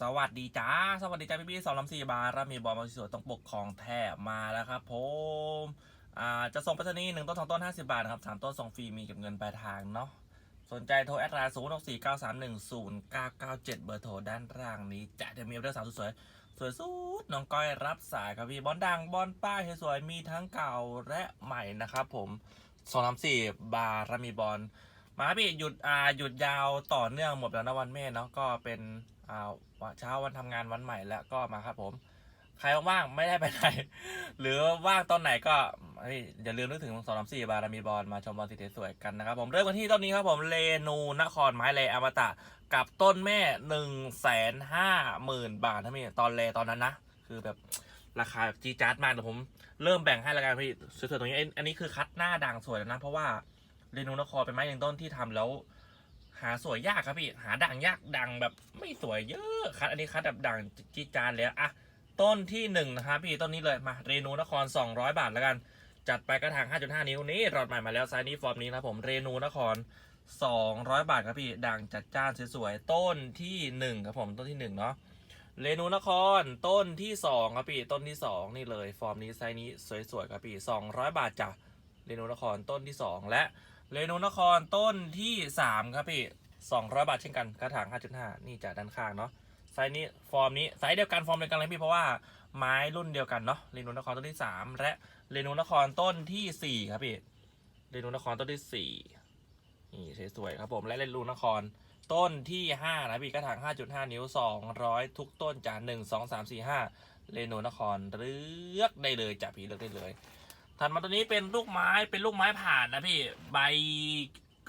สวัสดีจ้า สวัสดีจ้าพี่พี่สองลำสี่บาร์มีบอลมาสวยๆต้องปกของแถบมาแล้วครับผมอ่าจะส่งไปรษณีย์หนึ่งต้นสองต้นห้าสิบาทนะครับสามต้นส่งฟรีมีเก็บเงินปลายทางเนาะสนใจโทรแอดไลน์ศูนย์หกสี่เก้าสามหนึ่งศูนย์เก้าเก้าเจ็ดเบอร์โทรด้านล่างนี้จะเดี๋ยวมีเรื่องสาวสวยสวยสุดน้องก้อยรับสายครับพี่บอลดังบอลป้ายสวยมีทั้งเก่าและใหม่นะครับผมสองลำสี่บาร์มีบอลมาพี่หยุดอ่าหยุดยาวต่อเนื่องหมดแล้วนะวันแม่เนาะก็เป็น อ่าเช้าวันทำงานวันใหม่แล้วก็มาครับผมใครว่างๆไม่ได้ไปไหน หรือว่างตอนไหนก็เฮ้ยอย่าลืมนึกถึงสองสามสี่บารามีบอลมาชมบอลสีสวยกันนะครับผมเริ่มกันที่ต้นนี้ครับผมเลนูนครไม้เลอมตะ กับต้นแม่หนึ่งแสนห้าหมื่นบาทถ้ามีตอนเลตอนนั้นนะ คือแบบราคาจีจาร์ดมากเดี๋ยวผมเริ่มแบ่งให้ละกันพี่สวยๆตรงนี้อันนี้คือคัดหน้าด่างสวยแล้วนะ เพราะว่าเรนูนครเป็นไม้ยืนต้นที่ทำแล้ว หาสวยยากครับพี่หาด่างยากด่างแบบไม่สวยเยอะคัดอันนี้คัดแบบด่างจีจานเลยอะต้นที่หนึ่งนะครับพี่ต้นนี้เลยมาเรนูนคร 200 บาทแล้วกัน จัดไปกระถาง 5.5 นิ้วนี้รอดใหม่มาแล้วไซส์นี้ฟอร์มนี้นะครับผมเรนูนคร 200 บาทครับพี่ด่างจัดจ้านสวยๆต้นที่หนึ่งครับผมต้นที่หนึ่งเนาะเรนูนครต้นที่สองครับพี่ต้นที่สองนี่เลย ฟอร์มนี้ไซส์นี้สวยๆครับพี่200 บาทจ้ะเรนูนครต้นที่สองและ เรนูนครต้นที่ 3 ครับพี่200บาทเช่นกันกระถาง 5.5 นี่จากด้านข้างเนาะไซส์นี้ฟอร์มนี้ไซส์เดียวกันฟอร์มเดียวกันเลยพี่เพราะว่าไม้รุ่นเดียวกันเนาะเรนูนครต้นที่ 3 และเรนูนครต้นทีสี่4 ครับพี่เรนูนครต้นที่ 4 นี่สวยๆครับผมและเรนูนครต้นที่ 5 นะพี่กระถาง 5.5 นิ้ว 200 ทุกต้นจาก1 2 3 4 5เรนูนครเลือกได้เลยจ้ะพี่เลือกได้เลย ถัดมาตัวนี้เป็นลูกไม้เป็นลูกไม้ผ่านนะพี่ใบ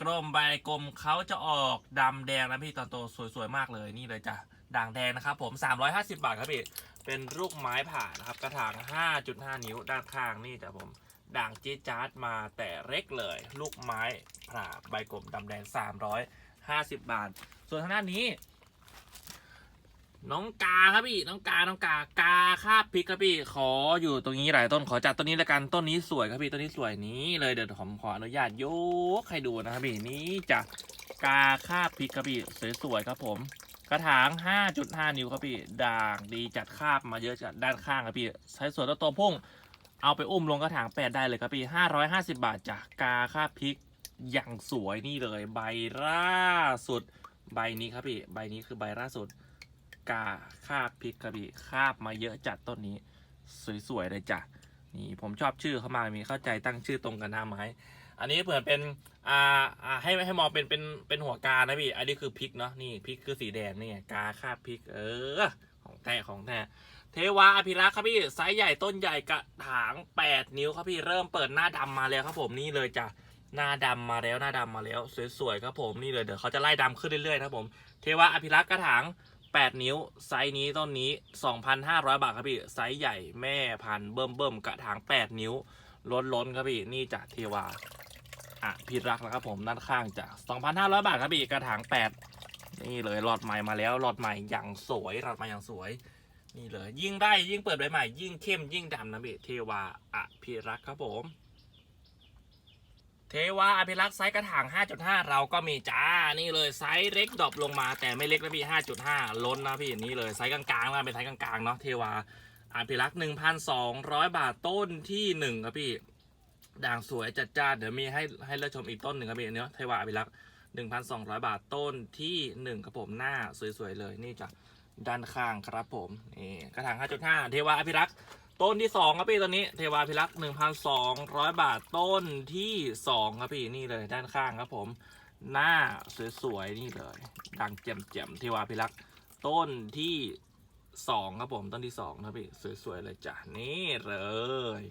กลมใบกลมเขาจะออกดำแดงนะพี่ตอนโตสวยๆมากเลยนี่เลยจ้ะด่างแดงนะครับ ผม 350 บาทครับพี่เป็นลูกไม้ผ่านนะครับ กระถาง 5.5 นิ้วด้านข้างนี่จ้ะผมด่างจี๊จ๊าดมาแต่เล็กเลย ลูกไม้ผ่าใบกลมดำแดง350 บาท ส่วนทางด้านนี้ น้องกาครับพี่ น้องกา น้องกา กาคาบพริกครับพี่ ขออยู่ตรงนี้หลายต้น ขอจัดต้นนี้ละกัน ต้นนี้สวยครับพี่ ต้นนี้สวยนี้เลยเดี๋ยวผมขออนุญาตยกให้ดูนะครับพี่ นี่จะกาคาบพริกครับพี่ สวยๆครับผม กระถาง 5.5 นิ้วครับพี่ ด่างดีจัดคาบมาเยอะจัดด้านข้างครับพี่ ใช้ส่วนตัวพุ่ง เอาไปอุ้มลงกระถาง8ได้เลยครับพี่ 550 บาทจากกาคาบพริกอย่างสวยนี่เลย ใบล่าสุด ใบนี้ครับพี่ ใบนี้คือใบล่าสุด กาคาบพริกครับพี่คาบมาเยอะจัดต้นนี้ สวยๆเลยจ้ะนี่ผมชอบชื่อเขามากมีเข้าใจตั้งชื่อตรงกันหน้าไม้อันนี้เหมือนเป็นอ่าอ่าให้ให้มองเป็นเป็นเป็นหัวกานะพี่อันนี้คือพริกเนาะนี่พริกคือสีแดงนี่ไงกาคาบพริก เออ ของแท้ของแท้เทวาอภิรักษ์ครับพี่ไซส์ใหญ่ต้นใหญ่กระถาง 8 นิ้วครับพี่เริ่มเปิดหน้าดำมาแล้วครับผมนี่เลยจ้ะหน้าดำมาแล้วหน้าดำมาแล้ว สวยๆครับผมนี่เลยเดี๋ยวเขาจะไล่ดำขึ้นเรื่อยๆครับผม เทวาอภิรักษ์กระถาง 8 นิ้ว ไซส์นี้ต้นนี้ 2,500 บาทครับพี่ ไซส์ใหญ่แม่พันเบิ่มเบิ่มกระถาง 8 นิ้ว ล้นล้นครับพี่ นี่จากเทวาอะพิรักนะครับผมด้านข้างจาก 2,500 บาทครับพี่ กระถาง 8 นี่เลยหลอดใหม่มาแล้วหลอดใหม่อย่างสวยหลอดใหม่อย่างสวย นี่เลย ยิ่งได้ยิ่งเปิดใบใหม่ ยิ่งเข้มยิ่งดำนะพี่ เทวาอะพิรักครับผม เทวาอภิรักษ์ไซส์กระถาง 5.5 เราก็มีจ้า นี่เลยไซส์เล็กดรอปลงมา แต่ไม่เล็กนะพี่ 5.5 ล้นนะพี่นี่เลยไซส์กลางๆนะเป็นไซส์กลางๆเนาะเทวาอภิรักษ์ 1,200 บาทต้นที่ 1 ครับพี่ ด่างสวยจัดจ้านเดี๋ยวมีให้ให้เลือกชมอีกต้นหนึ่งครับพี่เนาะเทวาอภิรักษ์ 1,200 บาทต้นที่ 1 ครับผมหน้าสวยๆเลยนี่จ้ะด้านข้างครับผมนี่กระถาง 5.5 เทวาอภิรักษ์ ต้นที่สองครับพี่ตัวนี้เทวาพิรักษ์หนึ่งพันสองร้อยบาทต้นที่สองครับพี่นี่เลยด้านข้างครับผม หน้าสวยๆนี่เลย ดังแจ่มๆเทวาพิรักษ์ต้นที่สองครับผมต้นที่สองครับพี่สวยๆเลยจ้ะนี่เลย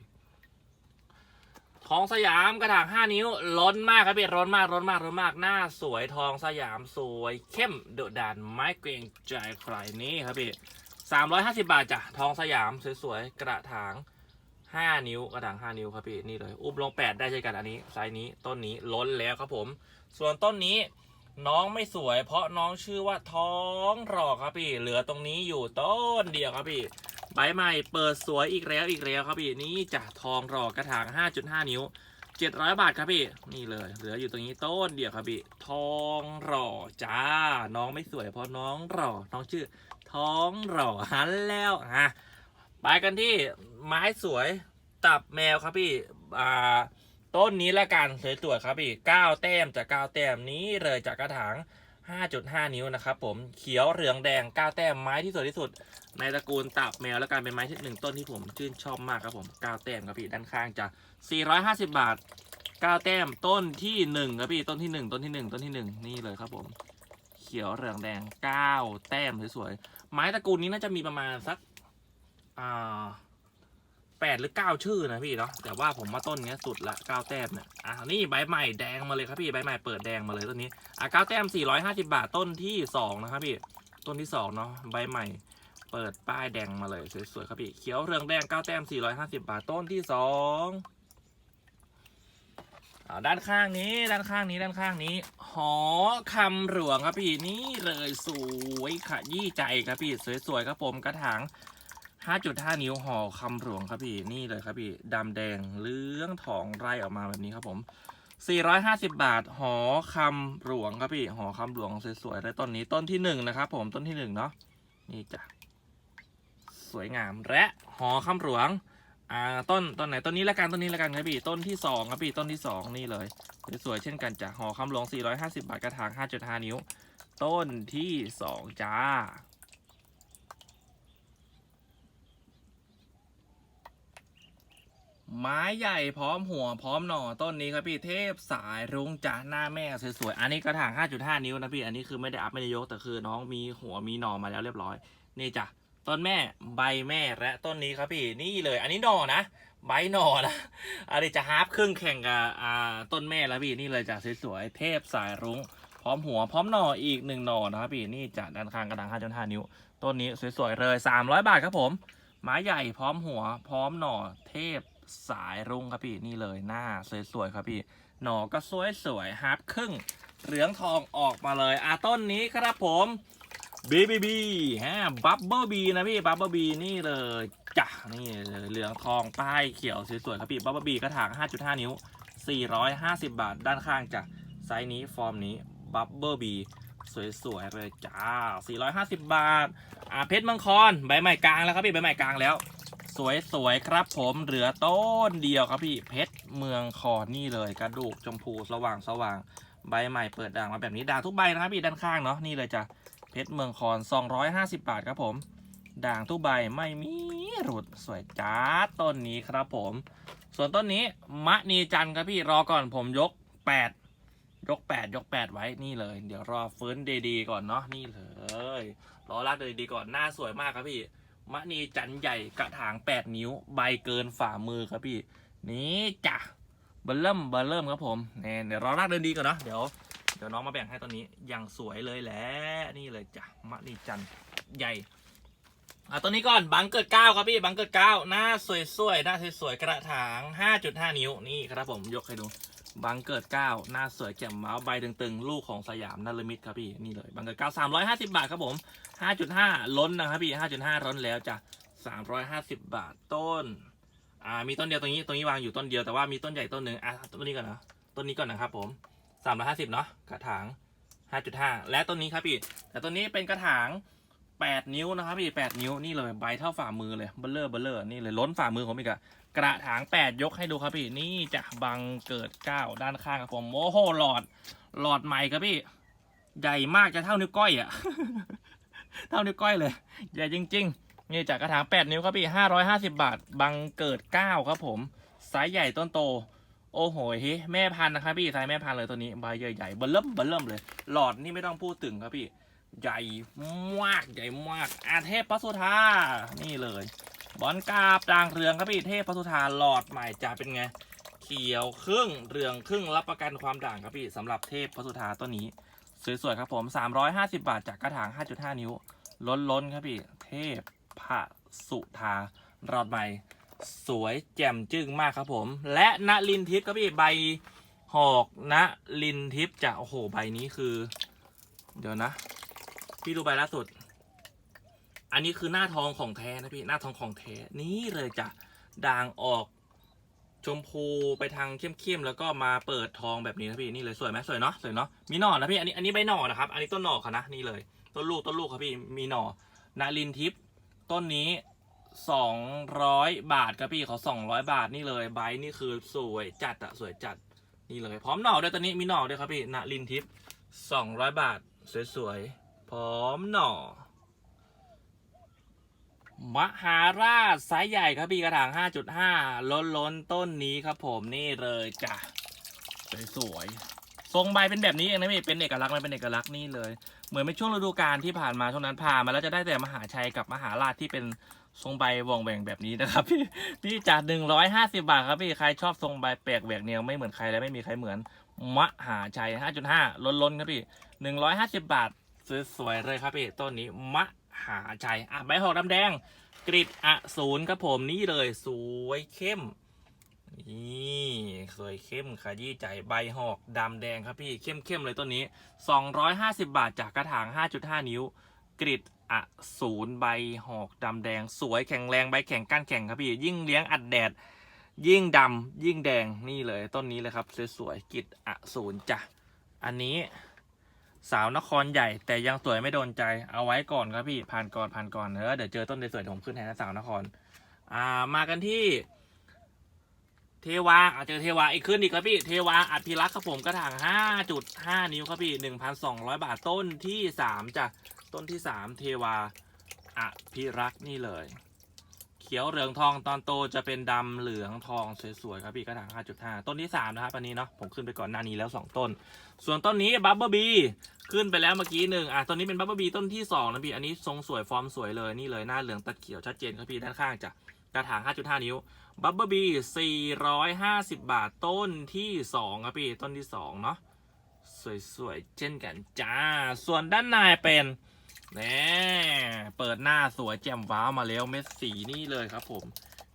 ทองสยามกระถางห้านิ้วล้นมากครับพี่ล้นมากล้นมากล้นมากหน้าสวยทองสยามสวยเข้มโดดดานไม้เกรงใจใครนี่ครับพี่ สามร้อยห้าสิบาทจ้ะทองสยามสวยๆกระถางห้านิ้วกระถางห้านิ้วครับพี่นี่เลยอุ้มลงแปดได้ใช่กันอันนี้ไซส์นี้ต้นนี้ล้นแล้วครับผม ส่วนต้นนี้น้องไม่สวย เพราะน้องชื่อว่าท้องรอครับพี่ เหลือตรงนี้อยู่ต้นเดียวครับพี่ใบใหม่เปิดสวยอีกแล้วอีกแล้วครับพี่นี่จ้ะทองรอกระถาง 5.5 นิ้ว เจ็ดร้อยบาทครับพี่ นี่เลย เหลืออยู่ตรงนี้ต้นเดียวครับพี่ ทองหล่อจ้า น้องไม่สวยเพราะน้องหล่อ น้องชื่อ ทองหล่อหันแล้วฮะไปกันที่ไม้สวยตับแมวครับพี่ อ่า ต้นนี้ละกันสวยๆครับพี่เก้าแต้มจากเก้าแต้มนี้เลยจากกระถาง 5.5 นิ้วนะครับผมเขียวเหลืองแดงเก้าแต้มไม้ที่สวยที่สุด ในตระกูลตับแมวและการเป็นไม้ที่หนึ่งต้นที่ผมชื่นชอบมากครับผมเก้าแต้มครับพี่ด้านข้างจะ 450 บาทเก้าแต้มต้นที่หนึ่งครับพี่ต้นที่หนึ่งต้นที่หนึ่งต้นที่หนึ่งนี่เลยครับผม เขียวเหลืองแดงเก้าแต้มสวยๆไม้ตระกูลนี้น่าจะมีประมาณสักอ่า แปดหรือเก้าชื่อนะพี่เนาะแต่ว่าผมมาต้นเนี้ยสุดละเก้าแต้มเนี่ยอะนี่ใบใหม่แดงมาเลยครับพี่ใบใหม่เปิดแดงมาเลยต้นนี้อะเก้าแต้มสี่ร้อยห้าสิบาทต้นที่สองนะครับพี่ต้นที่สองเนาะใบใหม่เปิดป้ายแดงมาเลยสวยๆครับพี่เขียวเหลืองแดงเก้าแต้มสี่ร้อยห้าสิบาทต้นที่สองด้านข้างนี้ด้านข้างนี้ด้านข้างนี้ หอคำหลวงครับพี่นี่เลยสวยขยี่ใจครับพี่สวยๆครับผมกระถาง 5.5 นิ้วห่อคำหลวงครับพี่ นี่เลยครับพี่ดำแดงเหลืองทองไร่ออกมาแบบนี้ครับผม 450 บาทหอคำหลวงครับพี่หอคำหลวงสวยๆเลยต้นนี้ต้นที่หนึ่งนะครับผมต้นที่หนึ่งเนาะนี่จ้ะสวยงามและหอคำหลวงอ่าต้นต้นไหนต้นนี้ละกันต้นนี้ละกันครับพี่ต้นที่สองครับพี่ต้นที่สองนี่เลยสวยๆเช่นกันจ้ะหอคำหลวง 450 บาทกระถาง 5.5 นิ้ว ต้นที่สองจ้า ไม้ใหญ่พร้อมหัวพร้อมหน่อต้นนี้ครับพี่เทพสายรุ้งจ้าหน้าแม่สวยๆอันนี้กระถาง 5.5 นิ้วนะพี่อันนี้คือไม่ได้อัพไม่ได้ยกแต่คือน้องมีหัวมีหน่อมาแล้วเรียบร้อย นี่จ้ะต้นแม่ใบแม่และต้นนี้ครับพี่นี่เลย อันนี้หน่อนะใบหน่อนะอันนี้จะฮาร์ฟครึ่งแข่งกับอ่าต้นแม่แล้วพี่นี่เลยจ้ะสวยๆเทพสายรุ้งพร้อมหัวพร้อมหน่ออีกหนึ่งหน่อนะครับพี่นี่จ้ะด้านข้างกระถาง 5.5 นิ้วต้นนี้สวยๆเลย 300 บาทครับผมไม้ใหญ่พร้อมหัวพร้อมหน่อเทพ สายรุ้งครับพี่นี่เลยหน้าสวยๆครับพี่หนอก็สวยๆฮาร์ปครึ่งเหลืองทองออกมาเลยอะต้นนี้ครับผมบีบีบีฮะบับเบิลบีนะพี่บับเบิลบีนี่เลยจ้ะนี่เลยเหลืองทองป้ายเขียวสวยๆครับพี่บับเบิลบีกระถาง 5.5 นิ้ว 450 บาทด้านข้างจ้ะไซส์นี้ฟอร์มนี้บับเบิลบีสวยๆเลยจ้า 450 บาท อ่าเพชรมังกรใบใหม่กลางแล้วครับพี่ใบใหม่กลางแล้ว สวยสวยครับผมเหลือต้นเดียวครับพี่เพชรเมืองคอนนี่เลยกระดูกชมพูสว่างสว่างใบใหม่เปิดด่างมาแบบนี้ด่างทุกใบนะครับพี่ด้านข้างเนาะนี่เลยจ้ะเพชรเมืองคอน250 บาทครับผม ด่างทุกใบไม่มีหลุดสวยจ้าต้นนี้ครับผม ส่วนต้นนี้มะนีจันครับพี่รอก่อนผมยก 8 ยก 8 ยก 8 ไว้นี่เลย เดี๋ยวรอฟื้นดีๆก่อนเนาะนี่เลยรอลากดีๆก่อนหน้าสวยมากครับพี่ มะนีจันใหญ่กระถาง8นิ้ว ใบเกินฝ่ามือครับพี่ นี่จ้ะเบลเริ่มเบลเริ่มครับผมเนี่ยเดี๋ยวรอลากเดินดีก่อนเนาะเดี๋ยวเดี๋ยวน้องมาแบ่งให้ตอนนี้อย่างสวยเลยแหละนี่เลยจ้ะมะนีจันใหญ่อะตัวนี้ก่อนบังเกิดเก้าครับพี่บังเกิดเก้าหน้าสวยๆหน้าสวยๆกระถาง 5.5 นิ้วนี่ครับผมยกให้ดู บังเกิดเก้าหน้าสวยแจ่มเมาส์ใบตึงๆ ลูกของสยามนลมิตครับพี่นี่เลยบังเกิดเก้าสามร้อยห้าสิบาทครับผมห้าจุดห้าล้นนะครับพี่ห้าจุดห้าล้นแล้วจ้ะสามร้อยห้าสิบบาทต้นอ่ามีต้นเดียวตรงนี้ตรงนี้วางอยู่ต้นเดียวแต่ว่ามีต้นใหญ่ต้นหนึ่งอะต้นนี้ก่อนนะต้นนี้ก่อนนะครับผมสามร้อยห้าสิบเนาะกระถางห้าจุดห้าและต้นนี้ครับพี่ แต่ต้นนี้เป็นกระถางแปดนิ้วนะครับพี่แปดนิ้วนี่เลยใบเท่าฝ่ามือเลยเบลเลอร์เบลเลอร์นี่เลยล้นฝ่ามือผมอีกอะ กระถางแปดยกให้ดูครับพี่ นี่จะบังเกิดเก้าด้านข้างครับผม โอ้โห หลอด หลอดใหม่ครับพี่ ใหญ่มากจะเท่านิ้วก้อยอะเท่านิ้วก้อยเลย ใหญ่จริง ๆ นี่จากกระถางแปดนิ้วครับพี่ห้าร้อยห้าสิบาท บังเกิดเก้าครับผมไซส์ใหญ่ต้นโต โอ้โหเฮ้แม่พันธุ์นะครับพี่ไซส์แม่พันธุ์เลยตัวนี้ ใบใหญ่ๆเบิ่มเบิ่มเลย หลอดนี่ไม่ต้องพูดถึงครับพี่ ใหญ่มาก ใหญ่มาก อาเทพพระสุธานี่เลย บอลกาบด่างเรืองครับพี่เทพพระสุธาหลอดใหม่จะเป็นไง เขียวครึ่งเรืองครึ่งรับประกันความด่างครับพี่สำหรับเทพพระสุธาต้นนี้ สวยๆครับผม 350 บาทจากกระถาง 5.5 นิ้ว ล้นๆครับพี่ เทพพระสุธาหลอดใหม่ สวยแจ่มจึ้งมากครับผม และณลินทิพย์ครับพี่ใบหอกณลินทิพย์จะโอ้โหใบนี้คือ เดี๋ยวนะ พี่ดูใบล่าสุด อันนี้คือหน้าทองของแท้นะพี่หน้าทองของแท้นี่เลยจ้ะด่างออกชมพูไปทางเข้มๆแล้วก็มาเปิดทองแบบนี้นะพี่นี่เลยสวยไหมสวยเนาะสวยเนาะมีหน่อนะพี่อันนี้อันนี้ใบหน่อนะครับ อันนี้ต้นหน่อค่ะนะนี่เลยต้นลูกต้นลูกครับพี่มีหน่อนาลินทิพย์ต้นนี้สองร้อยบาทครับพี่เขาสองร้อยบาทนี่เลยใบนี่คือสวยจัดอะสวยจัดนี่เลย พร้อมหน่อด้วยตอนนี้มีหน่อด้วยครับพี่นาลินทิพย์สองร้อยบาทสวยๆพร้อมหน่อ มหาราชไซส์ใหญ่ครับพี่กระถาง 5.5 ล้นล้นต้นนี้ครับผมนี่เลยจ้ะสวยๆทรงใบเป็นแบบนี้เองนะพี่เป็นเอกลักษณ์มันเป็นเอกลักษณ์นี่เลย เหมือนเป็นช่วงฤดูกาลที่ผ่านมาช่วงนั้นผ่านมาแล้วจะได้แต่มหาชัยกับมหาราชที่เป็นทรงใบวงแหว่งแบบนี้นะครับพี่พี่จาก150บาทครับพี่ใครชอบทรงใบแปลกแหวกแนวไม่เหมือนใครและไม่มีใครเหมือนมหาชัย5.5ล้นล้นครับพี่150บาทสวยๆเลยครับพี่ต้นนี้ม หาชัยอะใบหอกดำแดง กริดอสูรครับผมนี่เลยสวยเข้มนี่สวยเข้มขยี้ใจใบหอกดำแดงครับพี่เข้มเข้มๆเลยต้นนี้ 250 บาทจากกระถาง 5.5 นิ้ว กริดอสูรใบหอกดำแดง สวยแข็งแรงใบแข็งก้านแข็งครับพี่ยิ่งเลี้ยงอัดแดด ยิ่งดำยิ่งแดงนี่เลยต้นนี้เลยครับสวยๆกริดอสูรจ้ะอันนี้ สาวนครใหญ่แต่ยังสวยไม่โดนใจเอาไว้ก่อนครับพี่ผ่านก่อนผ่านก่อนเออเดี๋ยวเจอต้นสวยๆผมขึ้นแทนนะสาวนคร อ่ามากันที่ เทวาอาจจะเทวาอีกขึ้นอีกครับพี่เทวาอัดพิรักษ์ครับผมกระถาง5.5 นิ้วครับพี่ 1,200 บาทต้นที่3จ้ะต้นที่ 3 เทวาอภิรักษ์นี่เลย ขียวเหลืองทองตอนโตจะเป็นดำเหลืองทองสวยๆครับพี่กระถาง 5.5 ต้นที่ 3 นะครับ อันนี้เนาะผมขึ้นไปก่อนหน้านี้แล้ว 2 ต้น ส่วนต้นนี้บับเบิลบีขึ้นไปแล้วเมื่อกี้หนึ่งอะต้นนี้เป็นบับเบิลบีต้นที่2นะพี่อันนี้ทรงสวยฟอร์มสวยเลยนี่เลยหน้าเหลืองตัดเขียวชัดเจนครับพี่ด้านข้างจ้ะกระถาง 5.5 นิ้วบับเบิลบี450 บาทต้นที่2ครับพี่ต้นที่2เนาะสวยๆเช่นกันจ้าส่วนด้านในเป็น แน่เปิดหน้าสวยแจ่มว้าวมาแล้วเม็ดสีนี่เลยครับผม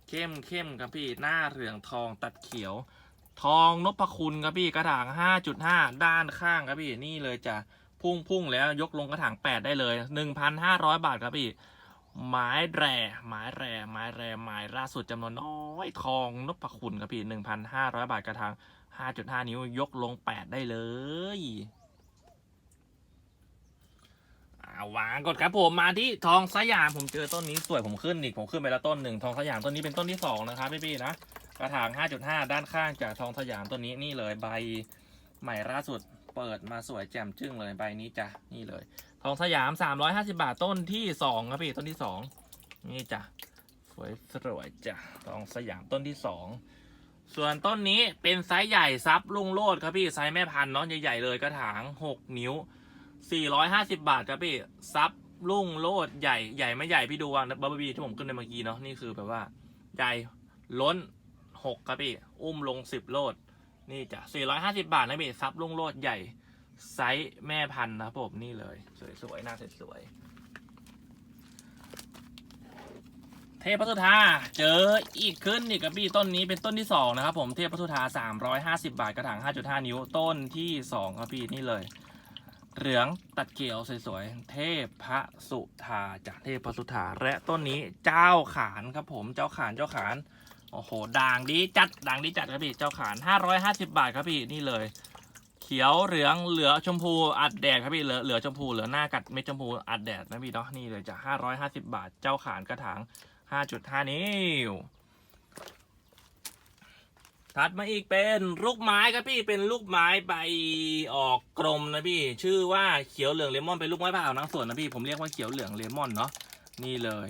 เข้มเข้มครับพี่หน้าเหลืองทองตัดเขียว ทองนพคุณครับพี่กระถาง 5.5 ด้านข้างครับพี่นี่เลยจะพุ่งพุ่งแล้วยกลงกระถาง 8 ได้เลย 1,500 บาทครับพี่ไม้แร่ไม้แร่ไม้แร่ไม้ล่าสุดจำนวนน้อยทองนพคุณครับพี่1,500 บาทกระถาง 5.5 นิ้วยกลง 8 ได้เลยาวางกดครับผมมาที่ทองสยามผมเจอต้นนี้สวยผมขึ้นอีกผมขึ้นไปแล้วต้นหนึ่งทองสยามต้นนี้เป็นต้นที่สองนะครับพี่ๆนะกระถาง 5.5 ด้านข้างจากทองสยามต้นนี้นี่เลยใบใหม่ล่าสุดเปิดมาสวยแจ่มจึ้งเลยใบนี้จ้ะนี่เลย ทองสยาม 350 บาทต้นที่2ครับพี่ต้นที่2นี่จ้ะสวยสวยจ้ะทองสยามต้นที่2ส่วนต้นนี้เป็นไซส์ใหญ่ซับลุงโลดครับพี่ไซส์แม่พันธุ์เนาะใหญ่ๆเลยกระถาง 6 นิ้ว 450 บาทครับพี่ ซับลุงโลดใหญ่ใหญ่ไม่ใหญ่พี่ดูว่าบับเบิลบีที่ผมขึ้นในเมื่อกี้เนาะนี่คือแบบว่า ใหญ่ล้น 6 ครับพี่ อุ้มลง 10 โลด นี่จ้ะ450 บาทนะพี่ ซับลุงโลดใหญ่ ไซส์แม่พันธุ์นะครับผมนี่เลย สวยๆหน้าสวยๆเทพพัสุธาเจออีกขึ้นอีกกับพี่ต้นนี้เป็นต้นที่สองนะครับผมเทพพัสุธา350 บาทกระถาง5.5 นิ้วต้นที่สองครับพี่นี่เลย เหลืองตัดเขียวสวยๆ เทพพระสุธาจากเทพพระสุธาและต้นนี้เจ้าขานครับผมเจ้าขานเจ้าขานโอ้โหด่างดีจัดด่างดีจัดครับพี่เจ้าขาน550 บาทครับพี่นี่เลย เขียวเหลืองเหลือชมพูอัดแดดครับพี่เหลือเหลือชมพูเหลือหน้ากัดเม็ดชมพูอัดแดดนะพี่เนาะนี่เลยจะ550 บาทเจ้าขานกระถาง 5.5 นิ้ว ถัดมาอีกเป็นลูกไม้ครับพี่เป็นลูกไม้ใบออกกลมนะพี่ ชื่อว่าเขียวเหลืองเลมอนเป็นลูกไม้ผ่าเอานังส่วนนะพี่ผมเรียกว่าเขียวเหลืองเลมอนเนาะนี่เลย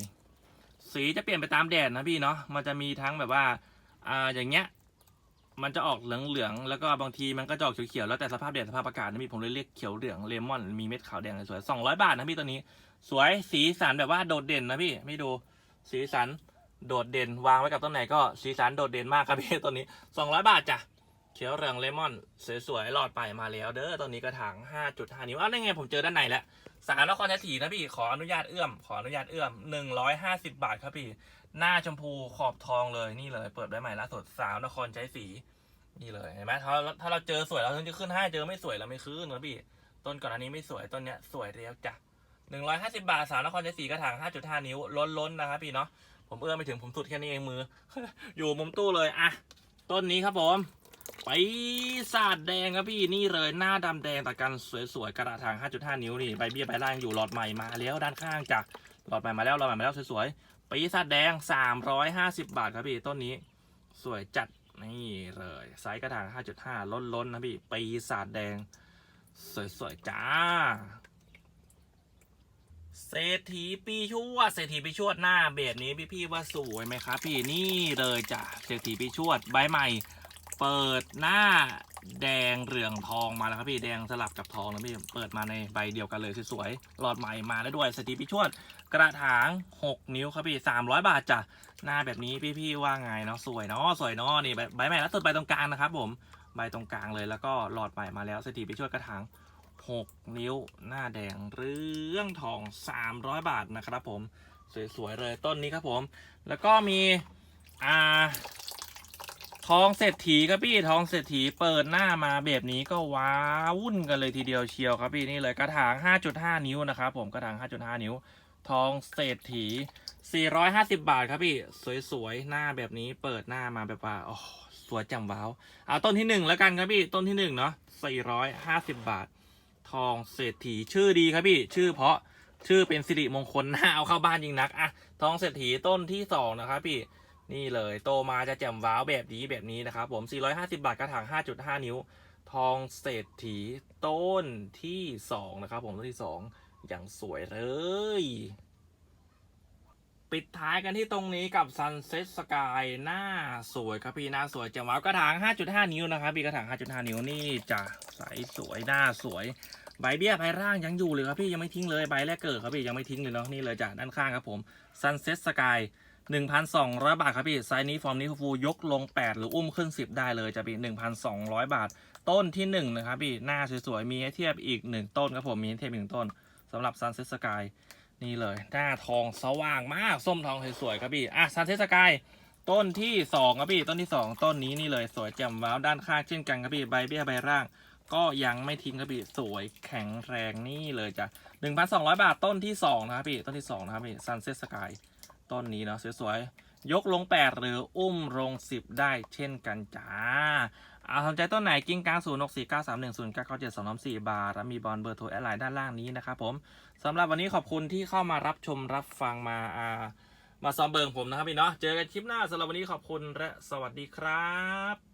สีจะเปลี่ยนไปตามแดดนะพี่เนาะมันจะมีทั้งแบบว่าอ่าอย่างเงี้ยมันจะออกเหลืองๆแล้วก็บางทีมันก็จะออกเขียวๆแล้วแต่สภาพแดดสภาพอากาศนะพี่ผมเลยเรียกเขียวเหลืองเลมอนมีเม็ดขาวแดงสวยสองร้อยบาทนะพี่ตัวนี้ สวยสีสันแบบว่าโดดเด่นนะพี่ไม่ดูสีสัน โดดเด่นวางไว้กับต้นไหนก็สีสันโดดเด่นมากครับพี่ตัวนี้สองร้อยบาทจ้ะเขียวเหลืองเลมอนสวยๆหลอดไปมาแล้ว เด้อตัวนี้กระถาง 5.5 นิ้วอ้าวนี่ไงผมเจอด้านในแล้วสารนครชัยศรีนะพี่ขออนุญาตเอื้อมขออนุญาตเอื้อม 150 บาทครับพี่ หน้าชมพูขอบทองเลยนี่เลย เปิดได้ใหม่ล่าสุดสาวนครชัยศรีนี่เลยเห็นไหมถ้าถ้าเราเจอสวยเราถึงจะขึ้นให้เจอไม่สวยเราไม่ขึ้นนะพี่ต้นก่อนอันนี้ไม่สวยต้นเนี้ยสวยแล้วจ้ะหนึ่งร้อยห้าสิบาทสาวนครชัยศรีกระถางห้าจุดห้านิ้วล้นๆนะครับพี่เนาะ ผมเอื้อมไปถึงผมสุดแค่นี้เองมือ อยู่มุมตู้เลยอะต้นนี้ครับผมปีศาจแดงครับพี่นี่เลยหน้าดำแดงแต่กันสวยๆกระถาง 5.5 นิ้วนี่ใบเบี้ยใบล่างอยู่หลอดใหม่มาแล้วด้านข้างจากหลอดใหม่มาแล้วหลอดใหม่มาแล้วสวยๆปีศาจแดง 350 บาทครับพี่ต้นนี้สวยจัดนี่เลยไซส์กระถาง 5.5 ล้นๆนะพี่ปีศาจแดง สวยๆจ้า เศรษฐีปีชวดเศรษฐีปีชวดหน้าเบสนี้พี่พี่ว่าสวยไหมครับพี่นี่เลยจ้ะเศรษฐีปีชวดใบใหม่ เปิดหน้าแดงเหลืองทองมาแล้วครับพี่แดงสลับกับทองนะพี่เปิดมาในใบเดียวกันเลยสวยๆหลอดใหม่มาแล้วด้วยเศรษฐีปีชวดกระถาง 6 นิ้วครับพี่300 บาทจ้ะหน้าแบบนี้พี่ๆว่าไงเนาะสวยเนาะสวยเนาะนี่ใบใบใหม่แล้วสุดใบตรงกลางนะครับผมใบตรงกลางเลยแล้วก็หลอดใหม่มาแล้วเศรษฐีปีชวดกระถาง 6 นิ้วหน้าแดงเรื่องทอง 300 บาทนะครับผม สวย ๆ เลยต้นนี้ครับผม แล้วก็มีอ่าทองเศรษฐีครับพี่ทองเศรษฐีเปิดหน้ามาแบบนี้ก็ว้าวุ่นกันเลยทีเดียวเชียวครับพี่นี่เลยกระถาง 5.5 นิ้วนะครับผมกระถาง 5.5 นิ้ว ทองเศรษฐี 450 บาทครับพี่ สวยๆหน้าแบบนี้เปิดหน้ามาแบบว่าโอ้สวยจำว้าวเอาต้นที่หนึ่งแล้วกันครับพี่ต้นที่หนึ่งเนาะ450 บาท ทองเศรษฐีชื่อดีครับพี่ ชื่อเพราะชื่อเป็นสิริมงคลน่าเอาเข้าบ้านยิงนักอะทองเศรษฐีต้นที่สองนะครับพี่นี่เลยโตมาจะแจ่มว้าวแบบนี้แบบนี้นะครับผม 450 บาทกระถาง 5.5 นิ้ว ทองเศรษฐีต้นที่สองนะครับผม ต้นที่สองอย่างสวยเลย ปิดท้ายกันที่ตรงนี้กับ Sunset Sky หน้าสวยครับพี่หน้าสวยจ่มว้ากระถาง 5.5 นิ้วนะครับพี่กระถาง 5.5 นิ้วนี่จะใสสวยหน้าสวยใบเบี้ยใบร่างยังอยู่เลยครับพี่ยังไม่ทิ้งเลยใบแรกเกิดครับพี่ยังไม่ทิ้งเลยเนาะนี่เลยจากด้านข้างครับผม Sunset Sky 1,200 บาทครับพี่ไซส์นี้ฟอร์มนี้ฟูยกลง 8 หรืออุ้มขึ้น 10 ได้เลยจะเป็น1,200 บาท ต้นที่1นะครับพี่หน้าสวยๆมีให้เทียบอีก 1 ต้นครับผมมีให้เทียบอีกหนึ่งต้นสำหรับ Sunset Sky นี่เลย หน้าทองสว่างมาก ส้มทองสวยๆครับพี่อะ Sunset Sky ต้นที่2ครับพี่ต้นที่2ต้นนี้นี่เลยสวยแจ่มว้าวด้านข้างเช่นกันครับพี่ใบเบี้ยใบร่าง ก็ยังไม่ทิ้งครับพี่สวยแข็งแรงนี่เลยจ้ะ1,200บาทต้นที่2นะครับพี่ต้นที่2นะครับพี่ Sunset Sky ต้นนี้เนาะสวยๆยกลง8หรืออุ้มลง10ได้เช่นกันจ้า เอาสนใจต้นไหนกิ้งกลาง0 6 4 9 3 1 0 9 9 7 2 3 4บาทแล้วมีบอลเบอร์โทรแอดไลน์ด้านล่างนี้นะครับผมสำหรับวันนี้ขอบคุณที่เข้ามารับชมรับฟังมาอ่ามาซ้อมเบิงผมนะครับพี่เนาะเจอกันคลิปหน้าสำหรับวันนี้ขอบคุณและสวัสดีครับ